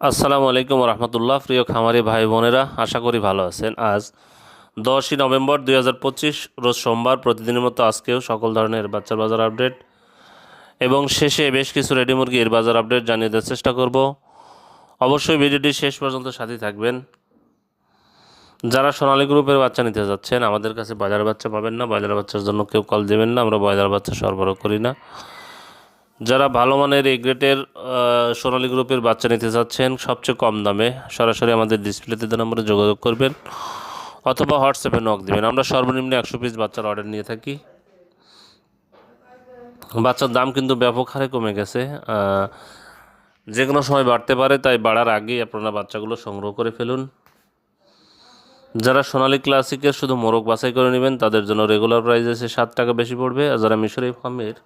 আসসালামু আলাইকুম রহমতুল্লাহ, প্রিয় খামারি ভাই বোনেরা, আশা করি ভালো আছেন। আজ দশই নভেম্বর দুই হাজার পঁচিশ, রোজ সোমবার, প্রতিদিনের মতো আজকেও সকল ধরনের বাচ্চার বাজার আপডেট এবং শেষে বেশ কিছু রেডি মুরগির বাজার আপডেট জানিয়ে দেওয়ার চেষ্টা করব। অবশ্যই ভিডিওটি শেষ পর্যন্ত সাথে থাকবেন। যারা সোনালী গ্রুপের বাচ্চা নিতে যাচ্ছেন, আমাদের কাছে বাজার বাচ্চা পাবেন না। বাজার বাচ্চার জন্য কেউ কল দেবেন না, আমরা বাজার বাচ্চা সরবরাহ করি না। যারা ভালো মানের এই গ্রেটের সোনালী গ্রুপের বাচ্চা নিতে চাচ্ছেন, সবচেয়ে কম দামে সরাসরি আমাদের ডিসপ্লেতে নম্বরে যোগাযোগ করবেন অথবা হোয়াটসঅ্যাপে নক দেবেন। আমরা সর্বনিম্ন একশো পিস বাচ্চার অর্ডার নিয়ে থাকি। বাচ্চার দাম কিন্তু ব্যাপক হারে কমে গেছে। যে কোনো সময় বাড়তে পারে, তাই বাড়ার আগেই আপনারা বাচ্চাগুলো সংগ্রহ করে ফেলুন। যারা সোনালী ক্লাসিকের শুধু মোরগ বাছাই করে নেবেন, তাদের জন্য রেগুলার প্রাইস আছে সাত টাকা বেশি পড়বে। আর যারা মিশরি ফার্মের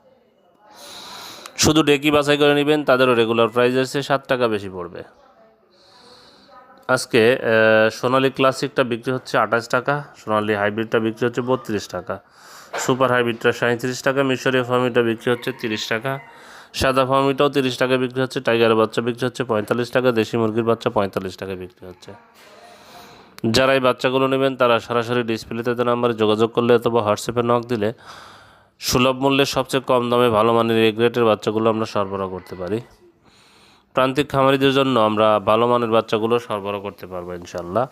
শুধু ডেকি বাছাই করে নেবেন, তাদেরও রেগুলার প্রাইস আছে, সাত টাকা বেশি পড়বে। আজকে সোনালি ক্লাসিকটা বিক্রি হচ্ছে আঠাশ টাকা, সোনালি হাইব্রিডটা বিক্রি হচ্ছে বত্রিশ টাকা। সুপার হাইব্রিডটা সাঁত্রিশ টাকা, মিশরীয় ফার্মিটা বিক্রি হচ্ছে তিরিশ টাকা। সাদা ফার্মিটাও তিরিশ টাকা বিক্রি হচ্ছে, টাইগারের বাচ্চা বিক্রি হচ্ছে পঁয়তাল্লিশ টাকা, দেশি মুরগির বাচ্চা পঁয়তাল্লিশ টাকা বিক্রি হচ্ছে। যারা এই বাচ্চাগুলো নেবেন, তারা সরাসরি ডিসপ্লেতে নাম্বারে যোগাযোগ করলে অথবা হোয়াটসঅ্যাপে নক দিলে সুলভ মূল্যে সবচেয়ে কম দামে ভালো মানের এ গ্রেডের বাচ্চাগুলো আমরা সরবরাহ করতে পারি। প্রান্তিক খামারিদের জন্য আমরা ভালো মানের বাচ্চাগুলো সরবরাহ করতে পারব ইনশাল্লাহ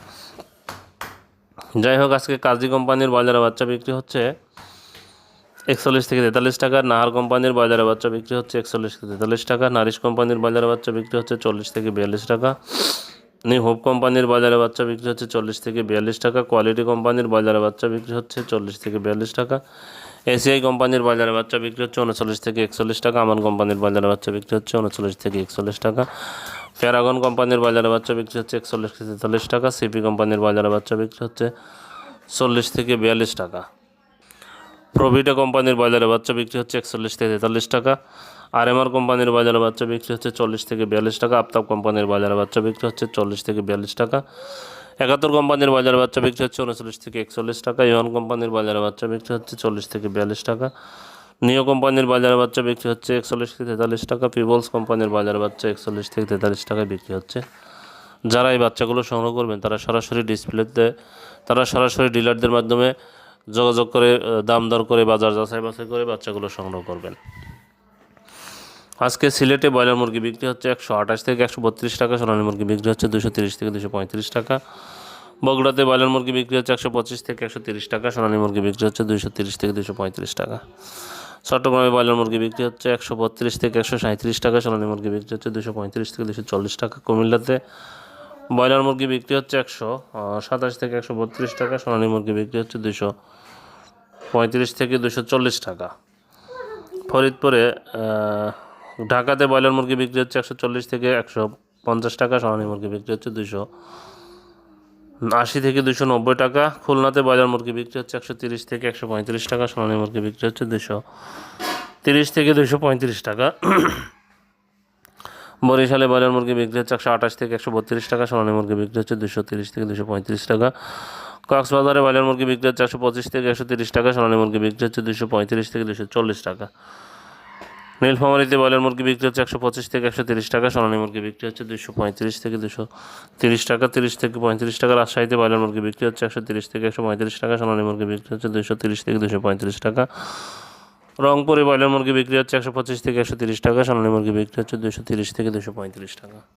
যাই হোক আজকে কাজী কোম্পানির বাজারে বাচ্চা বিক্রি হচ্ছে একচল্লিশ থেকে তেতাল্লিশ টাকা, নাহার কোম্পানির বাজারে বাচ্চা বিক্রি হচ্ছে একচল্লিশ থেকে তেতাল্লিশ টাকা, নারিশ কোম্পানির বাজারে বাচ্চা বিক্রি হচ্ছে চল্লিশ থেকে বিয়াল্লিশ টাকা। হোপ কোম্পানির বাজারে বাচ্চা বিক্রি হচ্ছে চল্লিশ থেকে বিয়াল্লিশ টাকা, কোয়ালিটি কোম্পানির বাজারে বাচ্চা বিক্রি হচ্ছে চল্লিশ থেকে বিয়াল্লিশ টাকা, এসিআই কোম্পানির বাজারে বাচ্চা বিক্রি হচ্ছে উনচল্লিশ থেকে একচল্লিশ টাকা, আমান কোম্পানির বাজারে বাচ্চা বিক্রি হচ্ছে উনচল্লিশ থেকে একচল্লিশ টাকা প্যারাগন কোম্পানির বাজারে বাচ্চা বিক্রি হচ্ছে একচল্লিশ থেকে তেতাল্লিশ টাকা, সিপি কোম্পানির বাজারে বাচ্চা বিক্রি হচ্ছে চল্লিশ থেকে বিয়াল্লিশ টাকা। প্রভিটা কোম্পানির বাজারে বাচ্চা বিক্রি হচ্ছে একচল্লিশ থেকে তেতাল্লিশ টাকা। আর এমআর কোম্পানির বাজারে বাচ্চা বিক্রি হচ্ছে চল্লিশ থেকে বিয়াল্লিশ টাকা। আফতাব কোম্পানির বাজারে বাচ্চা বিক্রি হচ্ছে চল্লিশ থেকে বিয়াল্লিশ টাকা। একাত্তর কোম্পানির বাজারে বাচ্চা বিক্রি হচ্ছে উনচল্লিশ থেকে একচল্লিশ টাকা। ইয়ন কোম্পানির বাজারে বাচ্চা বিক্রি হচ্ছে চল্লিশ থেকে বিয়াল্লিশ টাকা। নিও কোম্পানির বাজারে বাচ্চা বিক্রি হচ্ছে একচল্লিশ থেকে তেতাল্লিশ টাকা। পিবলস কোম্পানির বাজারে বাচ্চা একচল্লিশ থেকে তেতাল্লিশ টাকায় বিক্রি হচ্ছে। যারা এই বাচ্চাগুলো সংগ্রহ করবেন, তারা সরাসরি ডিসপ্লেতে তারা সরাসরি ডিলারদের মাধ্যমে যোগাযোগ করে দাম দর করে, বাজার যাচাই বাছাই করে বাচ্চাগুলো সংগ্রহ করবেন। আজকে সিলেটে ব্রয়লার মুরগি বিক্রি হচ্ছে একশো আঠাশ থেকে একশো বত্রিশ টাকা, সোনালী মুরগি বিক্রি হচ্ছে দুশো তিরিশ থেকে দুশো পঁয়ত্রিশ টাকা। বগুড়াতে ব্রয়লার মুরগি বিক্রি হচ্ছে একশো পঁচিশ থেকে একশো তিরিশ টাকা, সোনালী মুরগি বিক্রি হচ্ছে দুশো তিরিশ থেকে দুশো পঁয়ত্রিশ টাকা। চট্টগ্রামে ব্রয়লার মুরগি বিক্রি হচ্ছে একশো বত্রিশ থেকে একশো সাঁত্রিশ টাকা, সোনালী মুরগি বিক্রি হচ্ছে দুশো পঁয়ত্রিশ থেকে দুশো চল্লিশ টাকা। কুমিল্লাতে ব্রয়লার মুরগি বিক্রি হচ্ছে একশো সাতাশ থেকে একশো বত্রিশ টাকা, সোনালী মুরগি বিক্রি হচ্ছে দুশো পঁয়ত্রিশ থেকে দুশো চল্লিশ টাকা। ফরিদপুরে ঢাকাতে ব্রয়লার মুরগি বিক্রি হচ্ছে একশো চল্লিশ থেকে একশো পঞ্চাশ টাকা সোনালী মুরগি বিক্রি হচ্ছে দুশো আশি থেকে দুশো নব্বই টাকা, খুলনাতে ব্রয়লার মুরগি বিক্রি হচ্ছে একশো তিরিশ থেকে একশো পঁয়ত্রিশ টাকা সোনালী মুরগি বিক্রি হচ্ছে দুশো তিরিশ থেকে দুশো পঁয়ত্রিশ টাকা। বরিশালে ব্রয়লার মুরগি বিক্রি হচ্ছে একশো আঠাশ থেকে একশো বত্রিশ টাকা সোনালী মুরগি বিক্রি হচ্ছে দুশো তিরিশ থেকে দুশো পঁয়ত্রিশ টাকা। কক্সবাজারে ব্রয়লার মুরগি বিক্রি হচ্ছে একশো পঁচিশ থেকে একশো তিরিশ টাকা, সোনালী মুরগি বিক্রি হচ্ছে দুশো পঁয়ত্রিশ থেকে দুশো চল্লিশ টাকা। নীলফামারিতে ব্রয়লার মুরগি বিক্রি হচ্ছে একশো পঁচিশ থেকে একশো তিরিশ টাকা, সোনালী মুরগি বিক্রি হচ্ছে দুশো পঁয়ত্রিশ থেকে দুশো তিরিশ টাকা, তিরিশ থেকে পঁয়ত্রিশ টাকা। রাজশাহীতে ব্রয়লার মুরগি বিক্রি হচ্ছে একশো তিরিশ থেকে একশো পঁয়ত্রিশ টাকা, সোনালী মুরগি বিক্রি হচ্ছে দুশো তিরিশ থেকে দুশো পঁয়ত্রিশ টাকা। রংপুরে ব্রয়লার মুরগি বিক্রি হচ্ছে একশো পঁচিশ থেকে একশো তিরিশ টাকা, সোনালী মুরগি বিক্রি হচ্ছে দুশো তিরিশ থেকে দুশো পঁয়ত্রিশ টাকা।